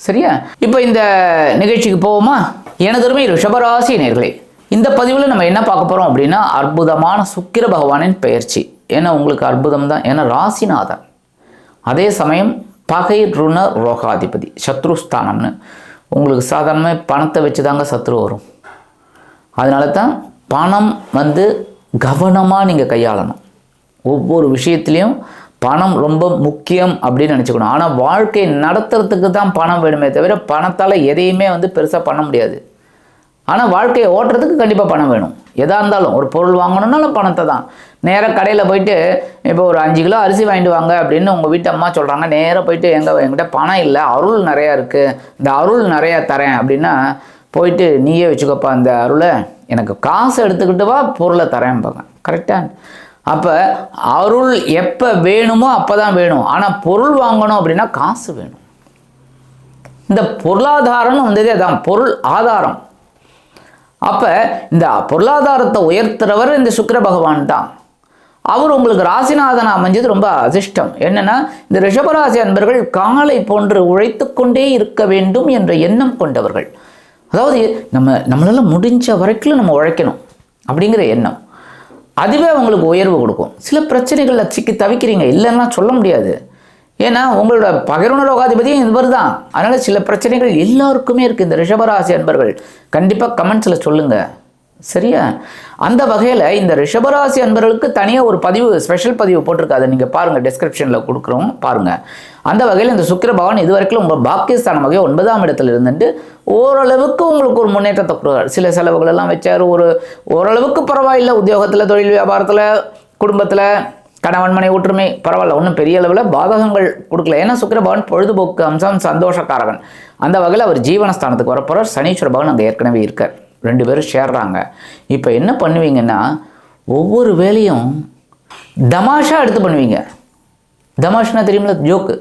சரியா? இப்போ இந்த நிகழ்ச்சிக்கு போவோமா? எனது அருமை ரிஷபராசி நேர்களே இந்த பதிவில் நம்ம என்ன பார்க்க போகிறோம் அப்படின்னா அற்புதமான சுக்கிர பகவானின் பெயர்ச்சி. ஏன்னா உங்களுக்கு அற்புதம் தான் ஏன்னா ராசிநாதன். அதே சமயம் பகை ருண ரோகாதிபதி சத்ருஸ்தானம்னு. உங்களுக்கு சாதாரணமாக பணத்தை வச்சு தாங்க சத்ரு வரும். அதனால தான் பணம் வந்து கவனமாக நீங்கள் கையாளணும். ஒவ்வொரு விஷயத்துலையும் பணம் ரொம்ப முக்கியம் அப்படின்னு நினச்சிக்கணும். ஆனால் வாழ்க்கை நடத்துறதுக்கு தான் பணம் வேணுமே தவிர பணத்தால் எதையுமே வந்து பெருசாக பண்ண முடியாது. ஆனால் வாழ்க்கையை ஓட்டுறதுக்கு கண்டிப்பாக பணம் வேணும். எதாக இருந்தாலும் ஒரு பொருள் வாங்கணுன்னாலும் பணத்தை தான். நேராக கடையில் போயிட்டு இப்போ ஒரு அஞ்சு கிலோ அரிசி வாங்கிட்டு வாங்க அப்படின்னு உங்கள் வீட்டு அம்மா சொல்கிறாங்க நேராக போயிட்டு எங்கே என்கிட்ட பணம் இல்லை அருள் நிறையா இருக்குது இந்த அருள் நிறையா தரேன் அப்படின்னா போயிட்டு நீயே வச்சுக்கோப்பா அந்த அருளை. எனக்கு காசு எடுத்துக்கிட்டு வா பொருளை தரேன்பாங்க கரெக்டாக அப்போ அருள் எப்போ வேணுமோ அப்போ தான் வேணும். ஆனால் பொருள் வாங்கணும் அப்படின்னா காசு வேணும். இந்த பொருளாதாரம்னு வந்ததே அதான் பொருள் ஆதாரம். அப்போ இந்த பொருளாதாரத்தை உயர்த்துறவர் இந்த சுக்கர பகவான் தான். அவர் உங்களுக்கு ராசிநாதன் அமைஞ்சது ரொம்ப அதிர்ஷ்டம். என்னன்னா இந்த ரிஷபராசி அன்பர்கள் காலை போன்று உழைத்து கொண்டே இருக்க வேண்டும் என்ற எண்ணம் கொண்டவர்கள். அதாவது நம்ம நம்மளால் முடிஞ்ச வரைக்கும் நம்ம உழைக்கணும் அப்படிங்கிற எண்ணம். அதுவே உங்களுக்கு உயர்வு கொடுக்கும். சில பிரச்சனைகளில் சிக்கி தவிக்கிறீங்க. இல்லைன்னா சொல்ல முடியாது. ஏன்னா உங்களோட பகிர்வுணரோகாதிபதியும் இவர் தான். அதனால் சில பிரச்சனைகள் எல்லாருக்குமே இருக்குது இந்த ரிஷபராசி அன்பர்கள் கண்டிப்பாக கமெண்ட்ஸில் சொல்லுங்கள் சரியா? அந்த வகையில் இந்த ரிஷபராசி அன்பர்களுக்கு தனியாக ஒரு பதிவு ஸ்பெஷல் பதிவு போட்டிருக்கு. அதை நீங்கள் பாருங்கள் டிஸ்கிரிப்ஷனில் கொடுக்குறோம் பாருங்கள் அந்த வகையில் இந்த சுக்கிர பகவான் இது வரைக்கும் உங்கள் பாக்கியஸ்தானம் வகை ஒன்பதாம் இடத்துல இருந்துட்டு ஓரளவுக்கு உங்களுக்கு ஒரு முன்னேற்றத்தை கொடுக்குறாரு சில செலவுகளெல்லாம் வச்சார். ஒரு ஓரளவுக்கு பரவாயில்லை உத்தியோகத்தில் தொழில் வியாபாரத்தில் குடும்பத்தில் கணவன் மனை ஒற்றுமை பரவாயில்ல ஒன்றும் பெரிய அளவில் பாதகங்கள் கொடுக்கல. ஏன்னா சுக்கிர பொழுதுபோக்கு அம்சம் சந்தோஷக்காரகன். அந்த வகையில் அவர் ஜீவனஸ்தானத்துக்கு வரப்போகிறார் சனீஸ்வர பவன் அங்கே ஏற்கனவே இருக்கார். ரெண்டு பேரும் சேர்றாங்க. இப்போ என்ன பண்ணுவீங்கன்னா ஒவ்வொரு வேலையும் தமாஷாக எடுத்து பண்ணுவீங்க. தமாஷ்னா தெரியுமில்ல ஜோக்கு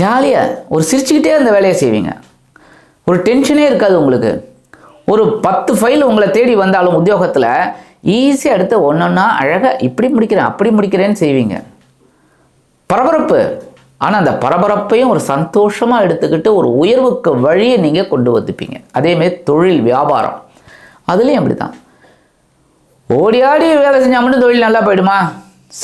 ஜாலியாக ஒரு சிரிச்சுக்கிட்டே அந்த வேலையை செய்வீங்க. ஒரு டென்ஷனே இருக்காது உங்களுக்கு. ஒரு பத்து ஃபைல் உங்களை தேடி வந்தாலும் உத்தியோகத்தில் ஈஸியாக எடுத்து ஒன்றொன்னா அழகாக இப்படி முடிக்கிறேன் அப்படி முடிக்கிறேன்னு செய்வீங்க. பரபரப்பு. ஆனால் அந்த பரபரப்பையும் ஒரு சந்தோஷமாக எடுத்துக்கிட்டு ஒரு உயர்வுக்கு வழியை நீங்கள் கொண்டு வந்துப்பீங்க. அதேமாரி தொழில் வியாபாரம். அதுலேயும் அப்படி தான் ஓடி ஆடி வேலை செஞ்சால் மட்டும் தொழில் நல்லா போயிடுமா?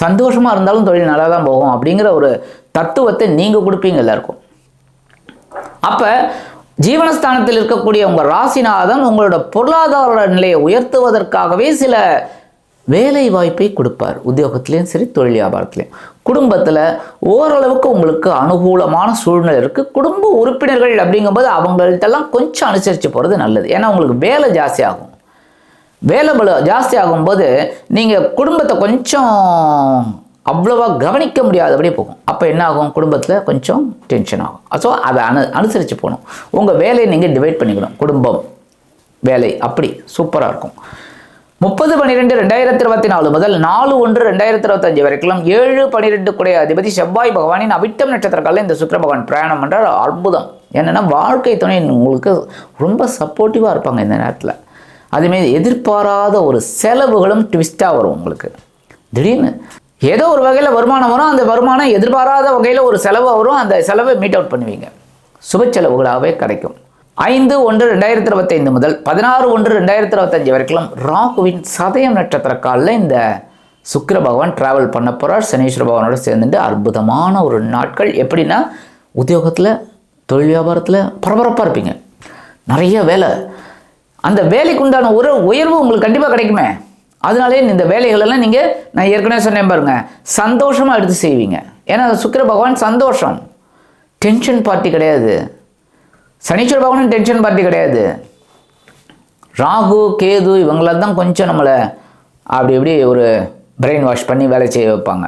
சந்தோஷமாக இருந்தாலும் தொழில் நல்லா தான் போகும் அப்படிங்கிற ஒரு தத்துவத்தை நீங்கள் கொடுப்பீங்க எல்லாருக்கும். அப்போ ஜீவனஸ்தானத்தில் இருக்கக்கூடிய உங்கள் ராசிநாதன் உங்களோட பொருளாதார நிலையை உயர்த்துவதற்காகவே சில வேலை வாய்ப்பை கொடுப்பார் உத்தியோகத்திலையும் சரி தொழில் வியாபாரத்திலையும். குடும்பத்தில் ஓரளவுக்கு உங்களுக்கு அனுகூலமான சூழ்நிலை இருக்குது குடும்ப உறுப்பினர்கள் அப்படிங்கும்போது அவங்கள்ட்டெல்லாம் கொஞ்சம் அனுசரித்து போகிறது நல்லது. ஏன்னா உங்களுக்கு வேலை ஜாஸ்தி ஆகும் வேலை பல ஜாஸ்தி ஆகும்போது நீங்கள் குடும்பத்தை கொஞ்சம் அவ்வளோவா கவனிக்க முடியாதபடி போகும். அப்போ என்ன ஆகும் குடும்பத்தில் கொஞ்சம் டென்ஷன் ஆகும். ஸோ அதை அனு அனுசரித்து போகணும். உங்கள் வேலையை நீங்கள் டிவைட் பண்ணிக்கணும். குடும்பம் வேலை அப்படி சூப்பராக இருக்கும். முப்பது பன்னிரெண்டு ரெண்டாயிரத்தி இருபத்தி நாலு முதல் நாலு ஒன்று ரெண்டாயிரத்தி இருபத்தஞ்சு வரைக்கும் ஏழு பன்னிரெண்டு குடைய அதிபதி செவ்வாய் பகவானின் அபிட்டம் நட்சத்திரக்கால இந்த சுக்கர பகவான் பிரயாணம் என்றால் அற்புதம். என்னென்னா வாழ்க்கை துணை உங்களுக்கு ரொம்ப சப்போர்ட்டிவாக இருப்பாங்க இந்த நேரத்தில். அதுமாரி எதிர்பாராத ஒரு செலவுகளும் ட்விஸ்ட்டாக வரும் உங்களுக்கு. திடீர்னு ஏதோ ஒரு வகையில் வருமானம் வரும் அந்த வருமானம் எதிர்பாராத வகையில் ஒரு செலவு வரும் அந்த செலவை மீட் அவுட் பண்ணுவீங்க. சுப செலவுகளாகவே கிடைக்கும். ஐந்து ஒன்று ரெண்டாயிரத்தி இருபத்தைந்து முதல் பதினாறு ஒன்று ரெண்டாயிரத்தி இருபத்தஞ்சு வரைக்கும் ராகுவின் சதயம் நட்சத்திர காலில் இந்த சுக்கிர பகவான் ட்ராவல் பண்ண போகிறார் சனீஸ்வர பகவானோட சேர்ந்துட்டு அற்புதமான ஒரு நாட்கள். எப்படின்னா உத்தியோகத்தில் தொழில் வியாபாரத்தில் பரபரப்பாக இருப்பீங்க. நிறைய வேலை. அந்த வேலைக்கு உண்டான ஒரு உயர்வு உங்களுக்கு கண்டிப்பாக கிடைக்குமே. அதனாலே இந்த வேலைகளெல்லாம் நீங்கள் நான் ஏற்கனவே சொன்னேன் பாருங்கள் சந்தோஷமாக எடுத்து செய்வீங்க. ஏன்னா சுக்கிர பகவான் சந்தோஷம். டென்ஷன் பார்ட்டி கிடையாது. சனீஸ்வர பகவானும் டென்ஷன் பார்ட்டி கிடையாது. ராகு கேது இவங்களால தான் கொஞ்சம் நம்மளை அப்படி இப்படி ஒரு பிரெயின் வாஷ் பண்ணி வேலை செய்ய வைப்பாங்க.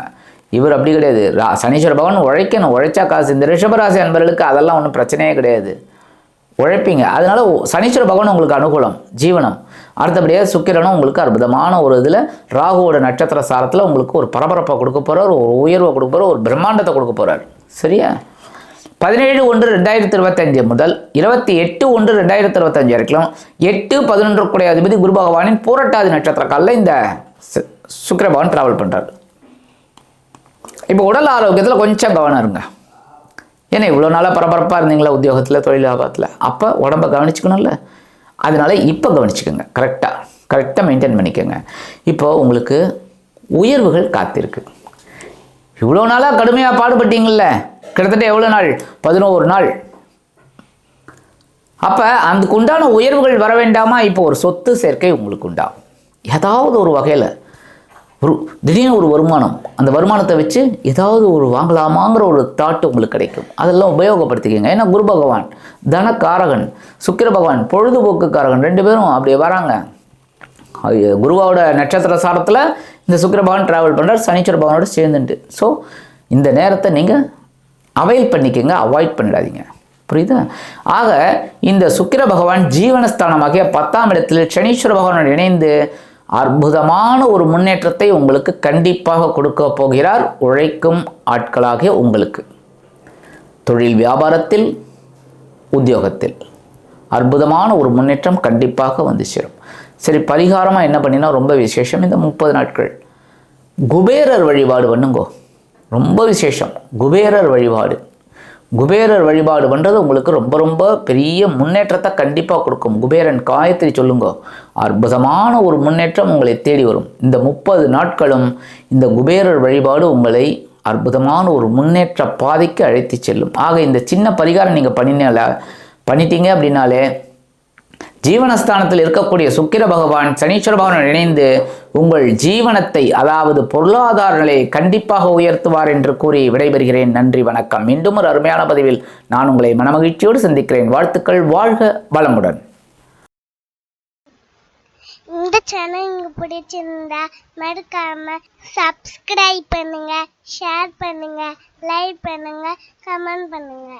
இவர் அப்படி கிடையாது. ரா சனீஸ்வர பகவான் உழைக்கணும். உழைச்சா காசு. இந்த ரிஷபராசி அன்பர்களுக்கு அதெல்லாம் ஒன்றும் பிரச்சனையே கிடையாது. உழைப்பீங்க. அதனால் சனீஸ்வர பகவான் உங்களுக்கு அனுகூலம் ஜீவனம். அடுத்தபடியாக சுக்கிரனும் உங்களுக்கு அற்புதமான ஒரு இதில் ராகுவோட நட்சத்திர சாரத்தில் உங்களுக்கு ஒரு பரபரப்பை கொடுக்க போகிறார் ஒரு உயர்வை கொடுக்க போகிறார் ஒரு பிரம்மாண்டத்தை கொடுக்க போகிறார் சரியா? பதினேழு ஒன்று ரெண்டாயிரத்தி இருபத்தஞ்சு முதல் இருபத்தி எட்டு ஒன்று ரெண்டாயிரத்தி இருபத்தஞ்சு வரைக்கும் எட்டு பதினொன்று கூடிய அதிபதி குரு பகவானின் பூரட்டாதி நட்சத்திர காலில் இந்த சு- சுக்கிர பகவான் டிராவல் இப்போ உடல் ஆரோக்கியத்தில் கொஞ்சம் கவனம் இருங்க. ஏன்னா இவ்வளோ நாளாக பரபரப்பாக இருந்தீங்களா உத்தியோகத்தில் தொழில் வியாபாரத்தில்? அப்போ உடம்ப கவனிச்சுக்கணும்ல. அதனால இப்போ கவனிச்சுக்கோங்க கரெக்டாக கரெக்டாக மெயின்டைன் பண்ணிக்கோங்க. இப்போ உங்களுக்கு உயர்வுகள் காத்திருக்கு. இவ்வளோ நாளாக கடுமையாக பாடுபட்டீங்கள்ல கிட்டத்தட்ட எவ்வளோ நாள்? பதினோரு நாள். அப்போ அதுக்கு உண்டான உயர்வுகள் வர வேண்டாமா? இப்போ ஒரு சொத்து சேர்க்கை உங்களுக்கு உண்டா? ஏதாவது ஒரு வகையில் ஒரு திடீர்னு ஒரு வருமானம் அந்த வருமானத்தை வச்சு ஏதாவது ஒரு வாங்கலாமாங்கிற ஒரு தாட் உங்களுக்கு கிடைக்கும். அதெல்லாம் உபயோகப்படுத்திக்கங்க. ஏன்னா குரு பகவான் தனக்காரகன் சுக்கிர பகவான் பொழுதுபோக்குக்காரகன் ரெண்டு பேரும் அப்படியே வராங்க. குருவாவோட குருவோட நட்சத்திர சாரத்தில் இந்த சுக்கிர பகவான் ட்ராவல் பண்ணுறார் சனீஸ்வர பகவானோட சேர்ந்துட்டு ஸோ இந்த நேரத்தை நீங்கள் அவைல் பண்ணிக்கங்க அவாய்ட் பண்ணிடாதீங்க. புரியுதா? ஆக இந்த சுக்கிர பகவான் ஜீவனஸ்தானமாகிய பத்தாம் இடத்தில் சனீஸ்வர பகவானோடு இணைந்து அற்புதமான ஒரு முன்னேற்றத்தை உங்களுக்கு கண்டிப்பாக கொடுக்க போகிறார் உழைக்கும் ஆட்களாகிய உங்களுக்கு. தொழில் வியாபாரத்தில் உத்தியோகத்தில் அற்புதமான ஒரு முன்னேற்றம் கண்டிப்பாக வந்து சேரும். சரி பரிகாரமாக என்ன பண்ணினா ரொம்ப விசேஷம் இந்த முப்பது நாட்கள். குபேரர் வழிபாடு பண்ணுங்கோ. ரொம்ப விசேஷம். குபேரர் வழிபாடு. குபேரர் வழிபாடு பண்ணுறது உங்களுக்கு ரொம்ப ரொம்ப பெரிய முன்னேற்றத்தை கண்டிப்பாக கொடுக்கும். குபேரன் காயத்ரி சொல்லுங்க. அற்புதமான ஒரு முன்னேற்றம் உங்களை தேடி வரும். இந்த முப்பது நாட்களும் இந்த குபேரர் வழிபாடு உங்களை அற்புதமான ஒரு முன்னேற்ற பாதைக்கு அழைத்து செல்லும். ஆக இந்த சின்ன பரிகாரம் நீங்கள் பண்ணினால பண்ணிட்டீங்க அப்படின்னாலே ஜீவனஸ்தானத்தில் இருக்கக்கூடிய சுக்கிர பகவான் சனீஸ்வர பகவான் இணைந்து உங்கள் ஜீவனத்தை அதாவது பொருளாதார நிலையை கண்டிப்பாக உயர்த்துவார் என்று கூறி விடைபெறுகிறேன். நன்றி வணக்கம். மீண்டும் ஒரு அருமையான பதிவில் நான் உங்களை மனமகிழ்ச்சியோடு சந்திக்கிறேன். வாழ்த்துக்கள் வாழ்க வளமுடன். இந்த சேனல் உங்களுக்கு பிடிச்சிருந்தா மறக்காம சப்ஸ்கிரைப் பண்ணுங்க ஷேர் பண்ணுங்க லைக் பண்ணுங்க கமெண்ட் பண்ணுங்க.